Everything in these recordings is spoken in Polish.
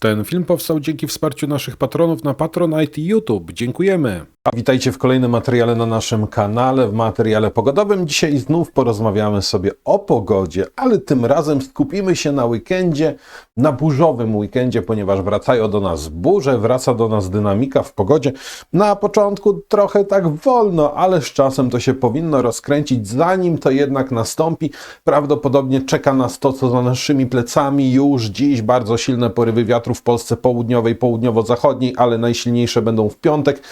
Ten film powstał dzięki wsparciu naszych patronów na Patronite i YouTube. Dziękujemy. Witajcie w kolejnym materiale na naszym kanale, w materiale pogodowym. Dzisiaj znów porozmawiamy sobie o pogodzie, ale tym razem skupimy się na weekendzie, na burzowym weekendzie, ponieważ wracają do nas burze, wraca do nas dynamika w pogodzie. Na początku trochę tak wolno, ale z czasem to się powinno rozkręcić. Zanim to jednak nastąpi, prawdopodobnie czeka nas to, co za naszymi plecami już dziś bardzo silne porywy wiatru w Polsce południowej, południowo-zachodniej, ale najsilniejsze będą w piątek.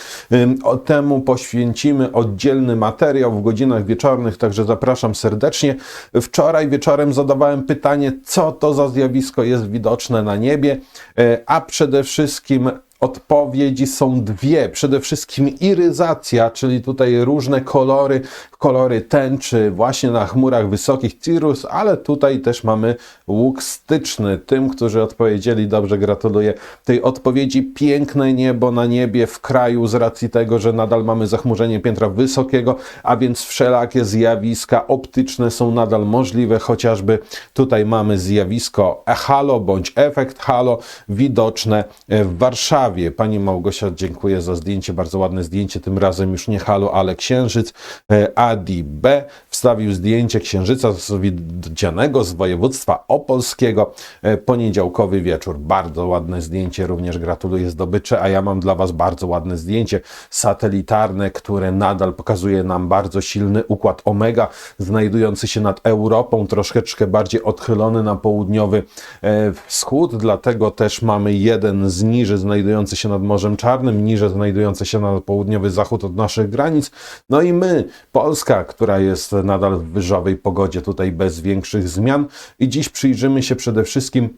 Temu poświęcimy oddzielny materiał w godzinach wieczornych, także zapraszam serdecznie. Wczoraj wieczorem zadawałem pytanie, co to za zjawisko jest widoczne na niebie, e, a przede wszystkim Odpowiedzi są dwie. Przede wszystkim iryzacja, czyli tutaj różne kolory, kolory tęczy właśnie na chmurach wysokich Cirrus, ale tutaj też mamy łuk styczny. Tym, którzy odpowiedzieli dobrze, gratuluję tej odpowiedzi. Piękne niebo na niebie w kraju z racji tego, że nadal mamy zachmurzenie piętra wysokiego, a więc wszelakie zjawiska optyczne są nadal możliwe, chociażby tutaj mamy zjawisko halo bądź efekt halo widoczne w Warszawie. Pani Małgosia, dziękuję za zdjęcie, bardzo ładne zdjęcie, tym razem już nie halo, ale księżyc. E, Adi B. wstawił zdjęcie księżyca widzianego z województwa opolskiego. E, Poniedziałkowy wieczór, bardzo ładne zdjęcie, również gratuluję zdobycze, a ja mam dla Was bardzo ładne zdjęcie satelitarne, które nadal pokazuje nam bardzo silny układ Omega, znajdujący się nad Europą, troszeczkę bardziej odchylony na południowy e, wschód, dlatego też mamy jeden z niży znajdujący się nad Morzem Czarnym, niżej znajdujący się na południowy zachód od naszych granic. No i my, Polska, która jest nadal w wyżowej pogodzie, tutaj bez większych zmian. I dziś przyjrzymy się przede wszystkim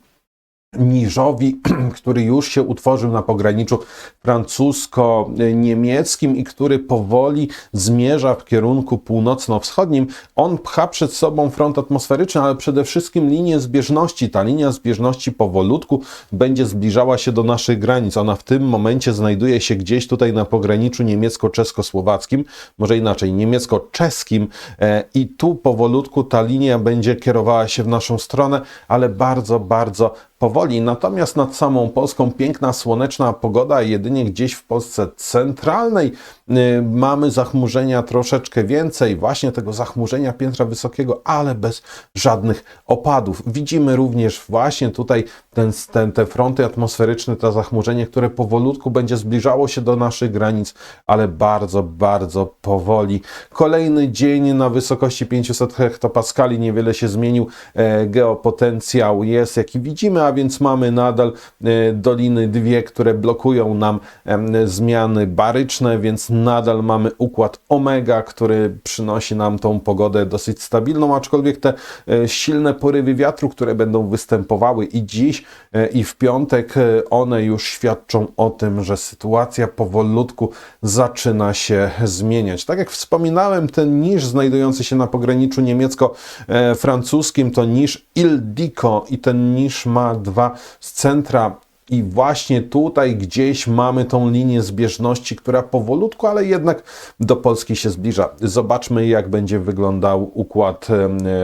Niżowi, który już się utworzył na pograniczu francusko-niemieckim i który powoli zmierza w kierunku północno-wschodnim. On pcha przed sobą front atmosferyczny, ale przede wszystkim linię zbieżności. Ta linia zbieżności powolutku będzie zbliżała się do naszych granic. Ona w tym momencie znajduje się gdzieś tutaj na pograniczu niemiecko-czesko-słowackim, może inaczej, niemiecko-czeskim e, i tu powolutku ta linia będzie kierowała się w naszą stronę, ale bardzo, bardzo powoli. Natomiast nad samą Polską piękna, słoneczna pogoda, jedynie gdzieś w Polsce centralnej y, mamy zachmurzenia troszeczkę więcej, właśnie tego zachmurzenia piętra wysokiego, ale bez żadnych opadów. Widzimy również właśnie tutaj ten, ten, te fronty atmosferyczne, to zachmurzenie, które powolutku będzie zbliżało się do naszych granic, ale bardzo, bardzo powoli. Kolejny dzień na wysokości 500 hektopaskali, niewiele się zmienił, e, geopotencjał jest jaki widzimy, a więc mamy nadal e, doliny dwie, które blokują nam em, zmiany baryczne, więc nadal mamy układ omega, który przynosi nam tą pogodę dosyć stabilną, aczkolwiek te e, silne porywy wiatru, które będą występowały i dziś, e, i w piątek, e, one już świadczą o tym, że sytuacja powolutku zaczyna się zmieniać. Tak jak wspominałem, ten niż znajdujący się na pograniczu niemiecko-francuskim to niż Ildico i ten niż ma dwa centra i właśnie tutaj gdzieś mamy tą linię zbieżności, która powolutku, ale jednak do Polski się zbliża. Zobaczmy, jak będzie wyglądał układ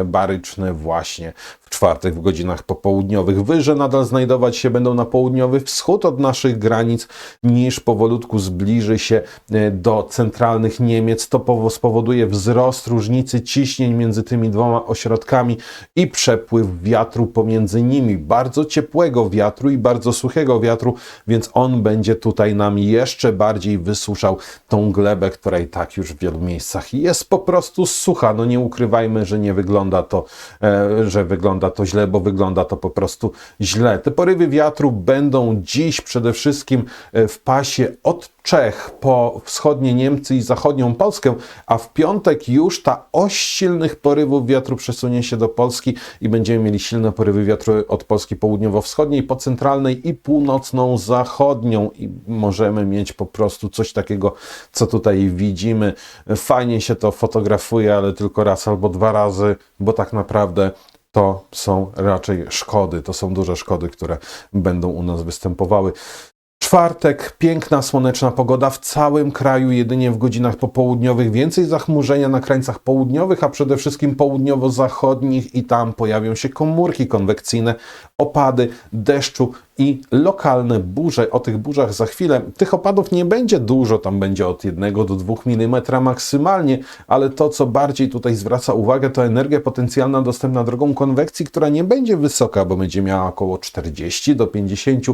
baryczny właśnie czwartek w godzinach popołudniowych. Wyże nadal znajdować się będą na południowy wschód od naszych granic, niż powolutku zbliży się e, do centralnych Niemiec. To powo- spowoduje wzrost różnicy ciśnień między tymi dwoma ośrodkami i przepływ wiatru pomiędzy nimi. Bardzo ciepłego wiatru i bardzo suchego wiatru, więc on będzie tutaj nam jeszcze bardziej wysuszał tą glebę, która i tak już w wielu miejscach jest po prostu sucha. No nie ukrywajmy, że nie wygląda to, e, że wygląda to źle, bo wygląda to po prostu źle. Te porywy wiatru będą dziś przede wszystkim e, w pasie od Czech po wschodnie Niemcy i zachodnią Polskę, a w piątek już ta oś silnych porywów wiatru przesunie się do Polski i będziemy mieli silne porywy wiatru od Polski południowo-wschodniej, po centralnej i północną zachodnią i możemy mieć po prostu coś takiego, co tutaj widzimy. Fajnie się to fotografuje, ale tylko raz albo dwa razy, bo tak naprawdę to są raczej szkody, to są duże szkody, które będą u nas występowały. Czwartek, piękna, słoneczna pogoda w całym kraju, jedynie w godzinach popołudniowych. Więcej zachmurzenia na krańcach południowych, a przede wszystkim południowo-zachodnich i tam pojawią się komórki konwekcyjne, opady deszczu i lokalne burze. O tych burzach za chwilę. Tych opadów nie będzie dużo, tam będzie od 1 do 2 mm maksymalnie, ale to, co bardziej tutaj zwraca uwagę, to energia potencjalna dostępna drogą konwekcji, która nie będzie wysoka, bo będzie miała około 40 do 50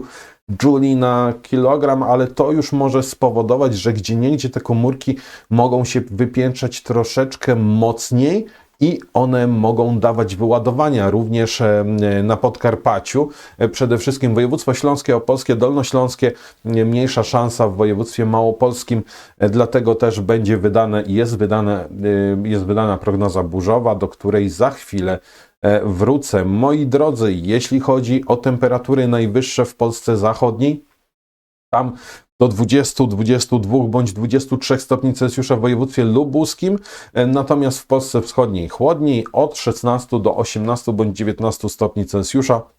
jouli na kilogram, ale to już może spowodować, że gdzie niegdzie te komórki mogą się wypiętrzać troszeczkę mocniej i one mogą dawać wyładowania również e, na Podkarpaciu. E, Przede wszystkim województwo śląskie, opolskie, dolnośląskie, e, mniejsza szansa w województwie małopolskim, dlatego też będzie wydane, jest, wydane, e, jest wydana prognoza burzowa, do której za chwilę wrócę. Moi drodzy, jeśli chodzi o temperatury najwyższe w Polsce zachodniej, tam do 20, 22 bądź 23 stopni Celsjusza w województwie lubuskim, e, natomiast w Polsce wschodniej chłodniej od 16 do 18 bądź 19 stopni Celsjusza.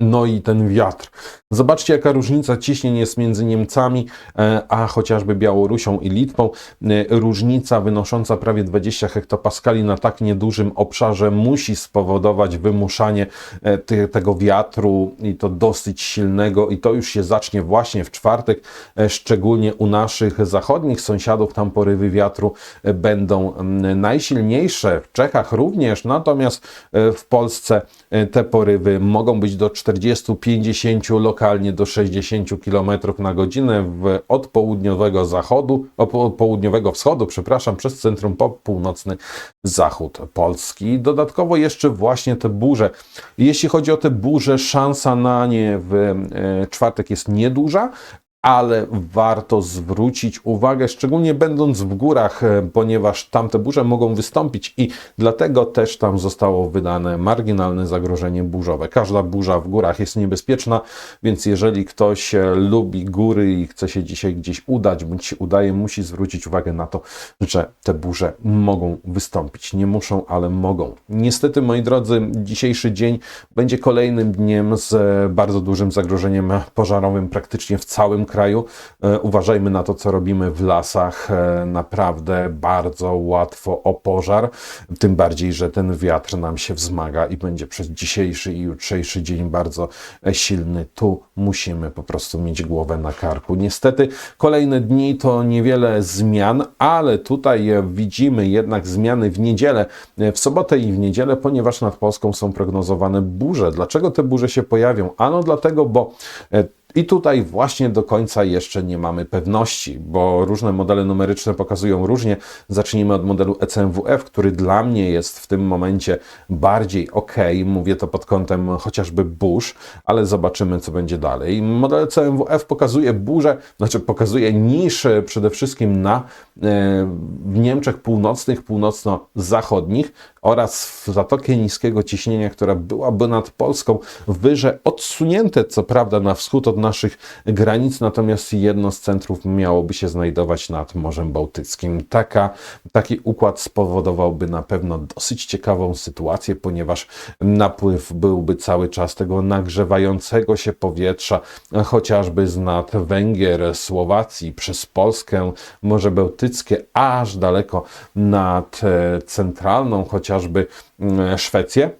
No i ten wiatr. Zobaczcie, jaka różnica ciśnień jest między Niemcami, e, a chociażby Białorusią i Litwą. E, Różnica wynosząca prawie 20 hektopaskali na tak niedużym obszarze musi spowodować wymuszanie e, ty- tego wiatru i to dosyć silnego i to już się zacznie właśnie w czwartek, e, szczególnie u naszych zachodnich sąsiadów. Tam porywy wiatru będą najsilniejsze, w Czechach również, natomiast w Polsce te porywy mogą być do 40-50, lokalnie do 60 km na godzinę w, od południowego zachodu, o, po- południowego wschodu, przepraszam, przez centrum po północny zachód Polski. Dodatkowo jeszcze właśnie te burze. Jeśli chodzi o te burze, szansa na nie w e, czwartek jest nieduża, ale warto zwrócić uwagę, szczególnie będąc w górach, e, ponieważ tamte burze mogą wystąpić i dlatego też tam zostało wydane marginalne zagrożenie burzowe. Każda burza w górach jest niebezpieczna, więc jeżeli ktoś e, lubi góry i chce się dzisiaj gdzieś udać, bądź się udaje, musi zwrócić uwagę na to, że te burze mogą wystąpić. Nie muszą, ale mogą. Niestety, moi drodzy, dzisiejszy dzień będzie kolejnym dniem z e, bardzo dużym zagrożeniem pożarowym praktycznie w całym kraju. E, Uważajmy na to, co robimy w lasach. E, Naprawdę bardzo łatwo o pożar. Tym bardziej, że ten wiatr nam się wzmaga i będzie przez dzisiejszy i jutrzejszy dzień bardzo silny. Tu musimy po prostu mieć głowę na karku. Niestety, kolejne dni to niewiele zmian, ale tutaj widzimy jednak zmiany w niedzielę, e, w sobotę i w niedzielę, ponieważ nad Polską są prognozowane burze. Dlaczego te burze się pojawią? Ano dlatego, bo i tutaj właśnie do końca jeszcze nie mamy pewności, bo różne modele numeryczne pokazują różnie. Zacznijmy od modelu ECMWF, który dla mnie jest w tym momencie bardziej ok. Mówię to pod kątem chociażby burz, ale zobaczymy, co będzie dalej. Model E CMWF pokazuje burzę, znaczy pokazuje niż przede wszystkim na e, w Niemczech północnych, północno-zachodnich oraz w zatokie niskiego ciśnienia, która byłaby nad Polską, wyże odsunięte, co prawda, na wschód od naszych granic, natomiast jedno z centrów miałoby się znajdować nad Morzem Bałtyckim. Taka, taki układ spowodowałby na pewno dosyć ciekawą sytuację, ponieważ napływ byłby cały czas tego nagrzewającego się powietrza, chociażby z nad Węgier, Słowacji, przez Polskę, Morze Bałtyckie, aż daleko nad e, centralną, chociażby mm, Szwecję.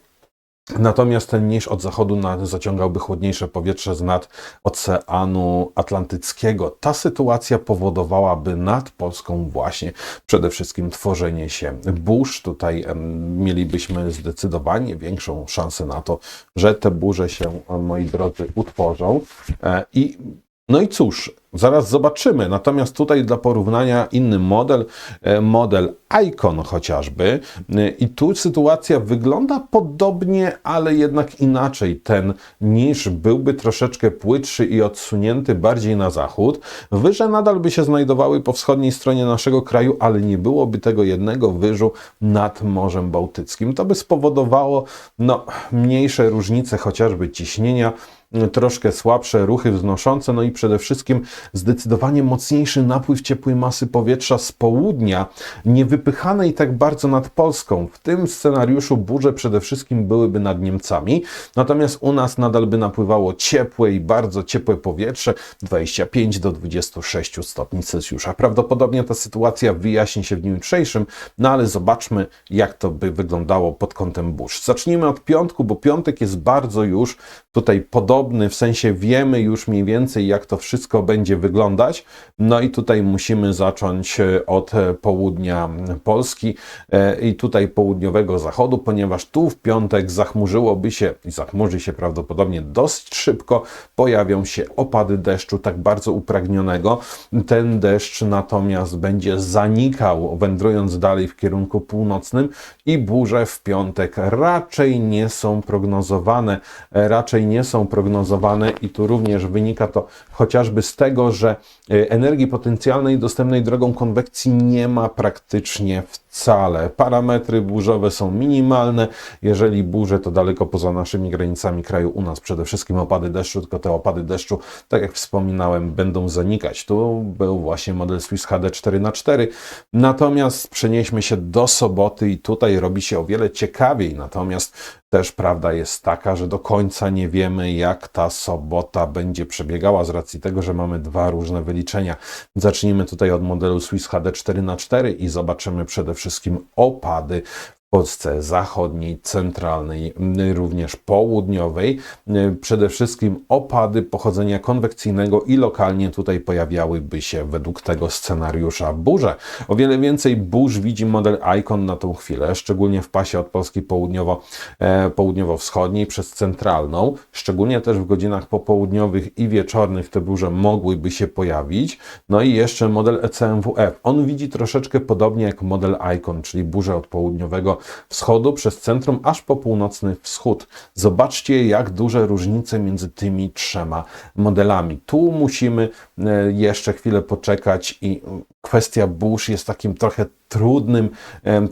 Natomiast ten niż od zachodu zaciągałby chłodniejsze powietrze z nad Oceanu Atlantyckiego. Ta sytuacja powodowałaby nad Polską właśnie przede wszystkim tworzenie się burz. Tutaj mielibyśmy zdecydowanie większą szansę na to, że te burze się, moi drodzy, utworzą. E, I no i cóż, zaraz zobaczymy. Natomiast tutaj dla porównania inny model, e, model Icon chociażby. E, I tu sytuacja wygląda podobnie, ale jednak inaczej. Ten niż byłby troszeczkę płytszy i odsunięty bardziej na zachód. Wyże nadal by się znajdowały po wschodniej stronie naszego kraju, ale nie byłoby tego jednego wyżu nad Morzem Bałtyckim. To by spowodowało no, mniejsze różnice chociażby ciśnienia troszkę słabsze ruchy wznoszące, no i przede wszystkim zdecydowanie mocniejszy napływ ciepłej masy powietrza z południa, nie wypychanej tak bardzo nad Polską. W tym scenariuszu burze przede wszystkim byłyby nad Niemcami, natomiast u nas nadal by napływało ciepłe i bardzo ciepłe powietrze, 25 do 26 stopni Celsjusza. Prawdopodobnie ta sytuacja wyjaśni się w dniu jutrzejszym, no ale zobaczmy, jak to by wyglądało pod kątem burz. Zacznijmy od piątku, bo piątek jest bardzo już tutaj podobny podobny, w sensie wiemy już mniej więcej, jak to wszystko będzie wyglądać. No i tutaj musimy zacząć e, od e, południa Polski e, i tutaj południowego zachodu, ponieważ tu w piątek zachmurzyłoby się i zachmurzy się prawdopodobnie dość szybko, pojawią się opady deszczu tak bardzo upragnionego. Ten deszcz natomiast będzie zanikał, wędrując dalej w kierunku północnym i burze w piątek raczej nie są prognozowane. Raczej nie są prognozowane i tu również wynika to chociażby z tego, że e, energii potencjalnej dostępnej drogą konwekcji nie ma praktycznie wcale. Parametry burzowe są minimalne. Jeżeli burze, to daleko poza naszymi granicami kraju. U nas przede wszystkim opady deszczu, tylko te opady deszczu, tak jak wspominałem, będą zanikać. Tu był właśnie model Swiss HD 4x4. Natomiast przenieśmy się do soboty i tutaj robi się o wiele ciekawiej. Natomiast też prawda jest taka, że do końca nie wiemy, jak ta sobota będzie przebiegała z racji tego, że mamy dwa różne wyliczenia. Zacznijmy tutaj od modelu Swiss HD 4x4 i zobaczymy przede wszystkim opady Polsce zachodniej, centralnej, również południowej. Przede wszystkim opady pochodzenia konwekcyjnego i lokalnie tutaj pojawiałyby się według tego scenariusza burze. O wiele więcej burz widzi model Icon na tą chwilę, szczególnie w pasie od Polski południowo, e, południowo-wschodniej przez centralną, szczególnie też w godzinach popołudniowych i wieczornych te burze mogłyby się pojawić. No i jeszcze model ECMWF. On widzi troszeczkę podobnie jak model Icon, czyli burzę od południowego wschodu przez centrum aż po północny wschód. Zobaczcie, jak duże różnice między tymi trzema modelami. Tu musimy e, jeszcze chwilę poczekać i kwestia burz jest takim trochę trudnym,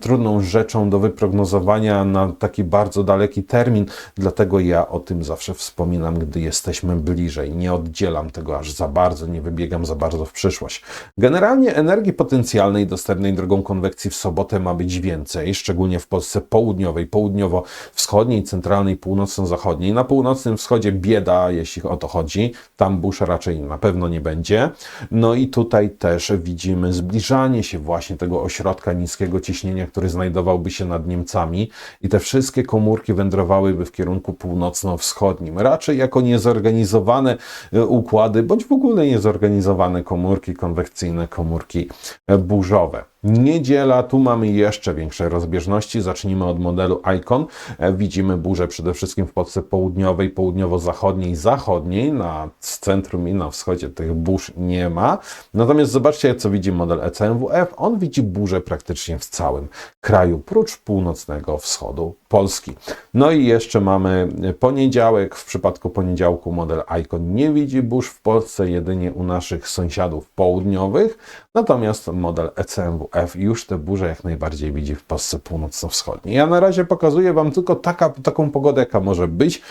trudną rzeczą do wyprognozowania na taki bardzo daleki termin, dlatego ja o tym zawsze wspominam, gdy jesteśmy bliżej. Nie oddzielam tego aż za bardzo, nie wybiegam za bardzo w przyszłość. Generalnie energii potencjalnej dostępnej drogą konwekcji w sobotę ma być więcej, szczególnie w Polsce południowej, południowo-wschodniej, centralnej, północno-zachodniej. Na północnym wschodzie bieda, jeśli o to chodzi. Tam burz raczej na pewno nie będzie. No i tutaj też widzimy zbliżanie się właśnie tego ośrodka niskiego ciśnienia, który znajdowałby się nad Niemcami i te wszystkie komórki wędrowałyby w kierunku północno-wschodnim. Raczej jako niezorganizowane e, układy, bądź w ogóle niezorganizowane komórki konwekcyjne, komórki e, burzowe. Niedziela, tu mamy jeszcze większe rozbieżności. Zacznijmy od modelu Icon. E, widzimy burzę przede wszystkim w Polsce południowej, południowo-zachodniej, zachodniej. Na centrum i na wschodzie tych burz nie ma. Natomiast zobaczcie, co widzi model ECMWF. On widzi burzę praktycznie w całym kraju, prócz północnego wschodu Polski. No i jeszcze mamy poniedziałek. W przypadku poniedziałku model Icon nie widzi burz w Polsce, jedynie u naszych sąsiadów południowych. Natomiast model ECMWF już te burze jak najbardziej widzi w Polsce północno-wschodniej. Ja na razie pokazuję Wam tylko taka, taką pogodę, jaka może być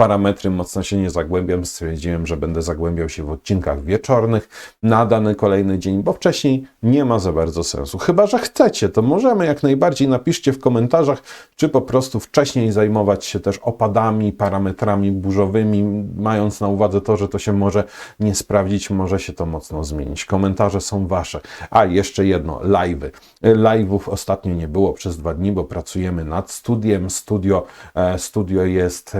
parametry mocno się nie zagłębiam. Stwierdziłem, że będę zagłębiał się w odcinkach wieczornych na dany kolejny dzień, bo wcześniej nie ma za bardzo sensu. Chyba, że chcecie, to możemy jak najbardziej napiszcie w komentarzach, czy po prostu wcześniej zajmować się też opadami, parametrami burzowymi, mając na uwadze to, że to się może nie sprawdzić, może się to mocno zmienić. Komentarze są wasze. A jeszcze jedno, live'y. Live'ów ostatnio nie było przez dwa dni, bo pracujemy nad studiem. Studio, e, studio jest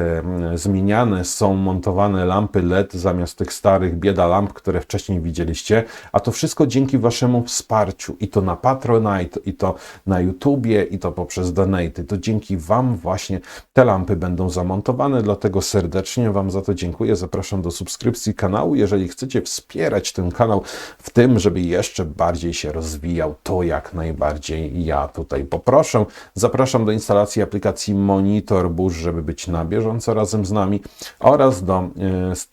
z zmieniane są montowane lampy LED zamiast tych starych bieda lamp, które wcześniej widzieliście, a to wszystko dzięki Waszemu wsparciu i to na Patronite, i to na YouTubie, i to poprzez donaty. To dzięki Wam właśnie te lampy będą zamontowane, dlatego serdecznie Wam za to dziękuję. Zapraszam do subskrypcji kanału. Jeżeli chcecie wspierać ten kanał w tym, żeby jeszcze bardziej się rozwijał, to jak najbardziej ja tutaj poproszę. Zapraszam do instalacji aplikacji Monitor Burz, żeby być na bieżąco razem z nami oraz do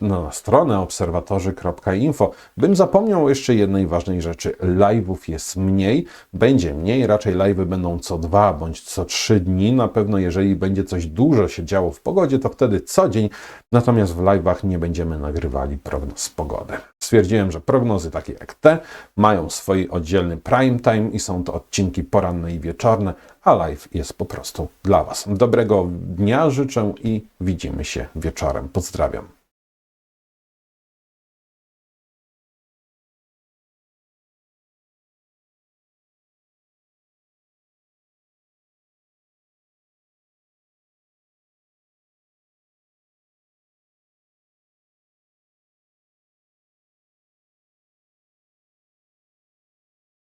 no, strony obserwatorzy.info. Bym zapomniał jeszcze jednej ważnej rzeczy. Live'ów jest mniej, będzie mniej, raczej live'y będą co dwa bądź co trzy dni. Na pewno jeżeli będzie coś dużo się działo w pogodzie, to wtedy co dzień, natomiast w live'ach nie będziemy nagrywali prognoz pogody. Stwierdziłem, że prognozy takie jak te mają swój oddzielny prime time i są to odcinki poranne i wieczorne, a live jest po prostu dla Was. Dobrego dnia życzę i widzimy się wieczorem. Pozdrawiam.